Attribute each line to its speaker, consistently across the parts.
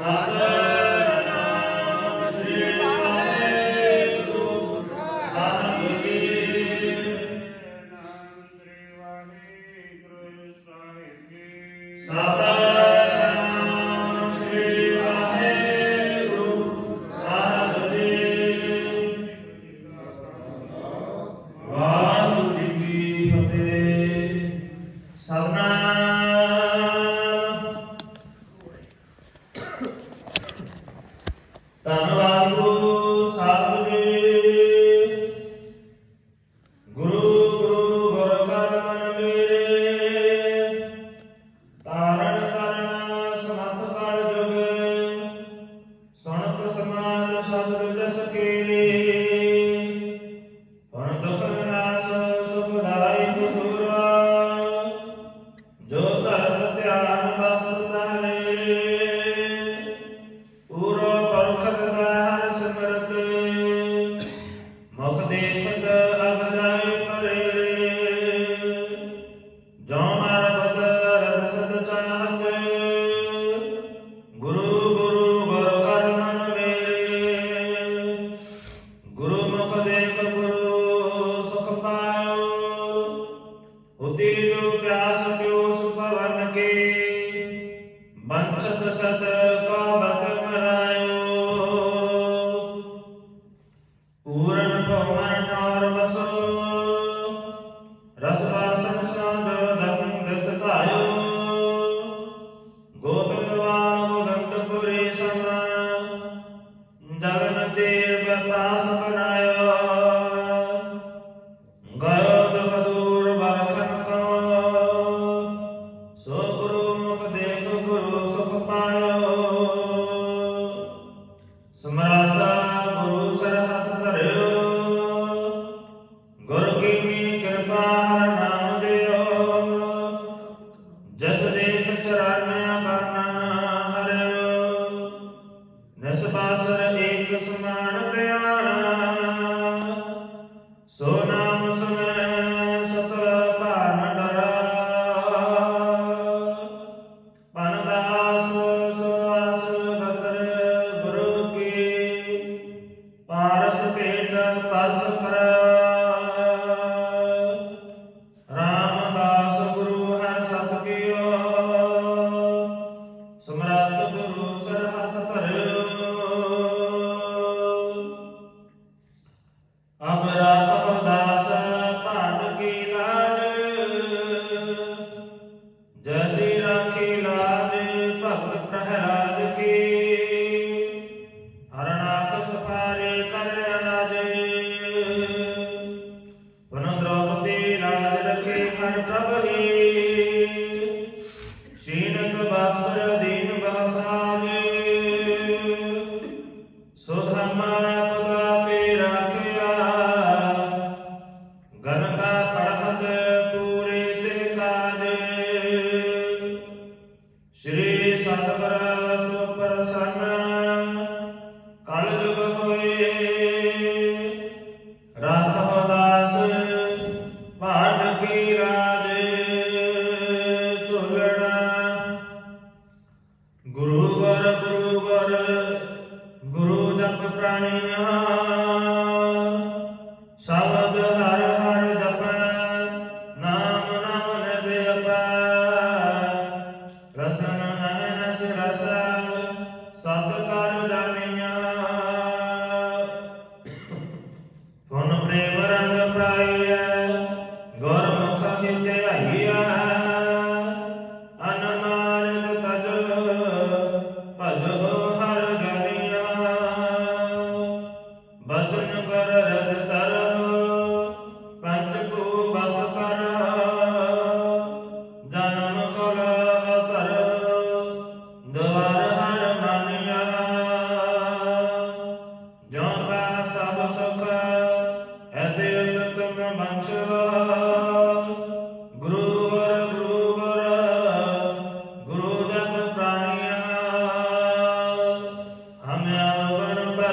Speaker 1: Amém. ਸਤਿਗੁਰੂ ਸਰਹੱਥ ਧਰਿਓ ਅਮਰਤ ਹੋਦਾਸ ਭਾਟ ਕੀ ਲਾਜ ਜੈਸੀ ਰਾਖੀ ਲਾਜ ਭਗਤ ਪ੍ਰਹਿਲਾਦ ਕੀ ਹਰਨਾਥ ਸਫਾਰੇ ਕਰ ਰਾਜ ਪੁਨ ਦ੍ਰੋਪਦੀ ਰਾਜ ਰਖੇ ਹਰ
Speaker 2: ਪ੍ਰਭ ਰਸਨ ਹੈ ਨਸ ਰਸ ਸਤ ਕਰ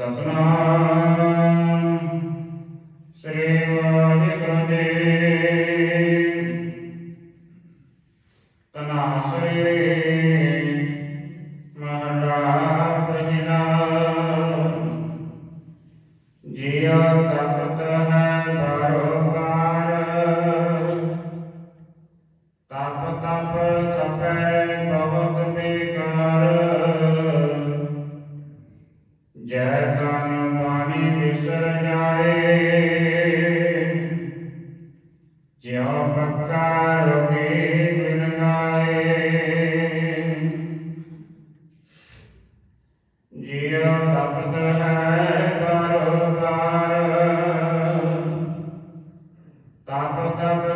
Speaker 2: सपना తాపదాప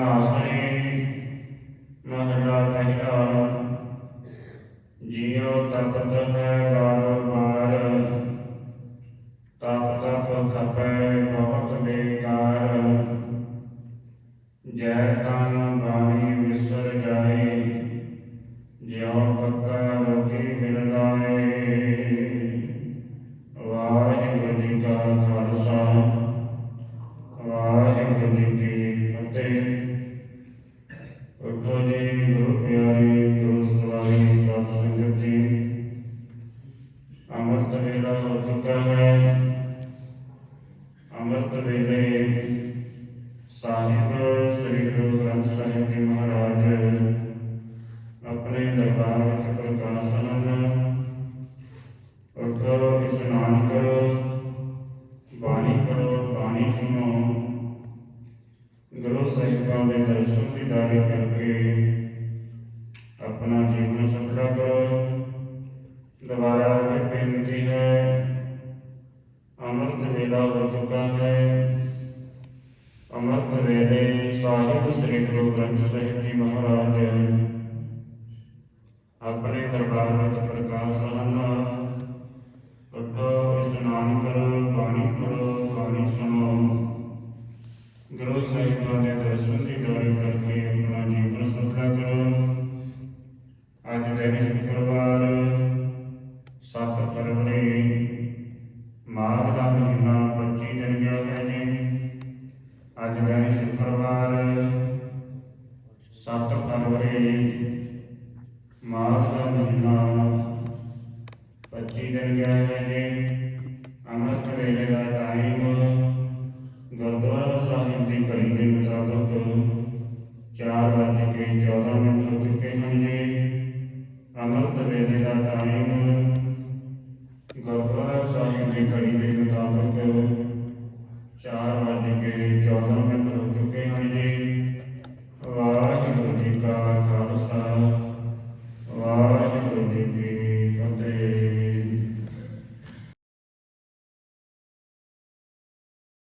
Speaker 2: Amen. ਆਪਣੇ ਦਰਬਾਰ ਵਿੱਚ ਪ੍ਰਕਾਸ਼ ਹਨ ਉਠੋ ਇਸ਼ਨਾਨ ਕਰੋ ਬਾਣੀ ਪੜੋ ਬਾਣੀ ਸੁਣੋ ਗੁਰੂ ਸਾਹਿਬਾਂ ਦੇ ਦਰਸ਼ਨ ਦੀਦਾਰੇ ਕਰਕੇ ਆਪਣਾ ਜੀਵਨ ਸਫਲਾ ਕਰੋ ਦੁਬਾਰਾ ਇਹ ਬੇਨਤੀ ਹੈ ਅੰਮ੍ਰਿਤ ਵੇਲਾ ਹੋ ਚੁੱਕਾ ਹੈ ਅੰਮ੍ਰਿਤ ਵੇਲੇ ਸਾਹਿਬ ਸ੍ਰੀ ਗੁਰੂ ਗ੍ਰੰਥ ਸਾਹਿਬ ਜੀ ਮਹਾਰਾਜ ਆਪਣੇ ਦਰਬਾਰ ਵਿੱਚ ਪ੍ਰਕਾਸ਼ ਹਨ ਉਠੋ ਇਸ਼ਨਾਨ ਕਰੋ ਪਾਣੀ ਪੜੋ ਬਾਣੀ ਸੁਣੋ। ਗੁਰੂ ਸਾਹਿਬਾਂ ਦੇ ਦਰਸ਼ਨ ਦੀ ਦਾਰੇ ਕਰਕੇ ਆਪਣਾ ਜੀਵਨ ਸਫਲਾ ਕਰੋ। ਅੱਜ ਦਿਨ ਸ਼ੁੱਕਰਵਾਰ 7 ਫਰਵਰੀ ਮਾਘ ਦਾ ਮਹੀਨਾ 25 ਦਿਨ ਗਿਆ ਹੈ ਜੀ, ਅੱਜ ਦਿਨ ਸ਼ੁੱਕਰਵਾਰ 7 ਫਰਵਰੀ ਮਾਘ ਦਾ ਮਹੀਨਾ 25 ਦਿਨ ਗਿਆ ਹੈ ਜੀ ਅੰਮ੍ਰਿਤ ਵੇਲੇ ਦਾ ਟਾਈਮ। ਗੁਰਦੁਆਰਾ ਸਾਹਿਬ ਦੀ ਘੜੀ ਦੇ ਮੁਤਾਬਕ ਚਾਰ ਵੱਜ ਕੇ 14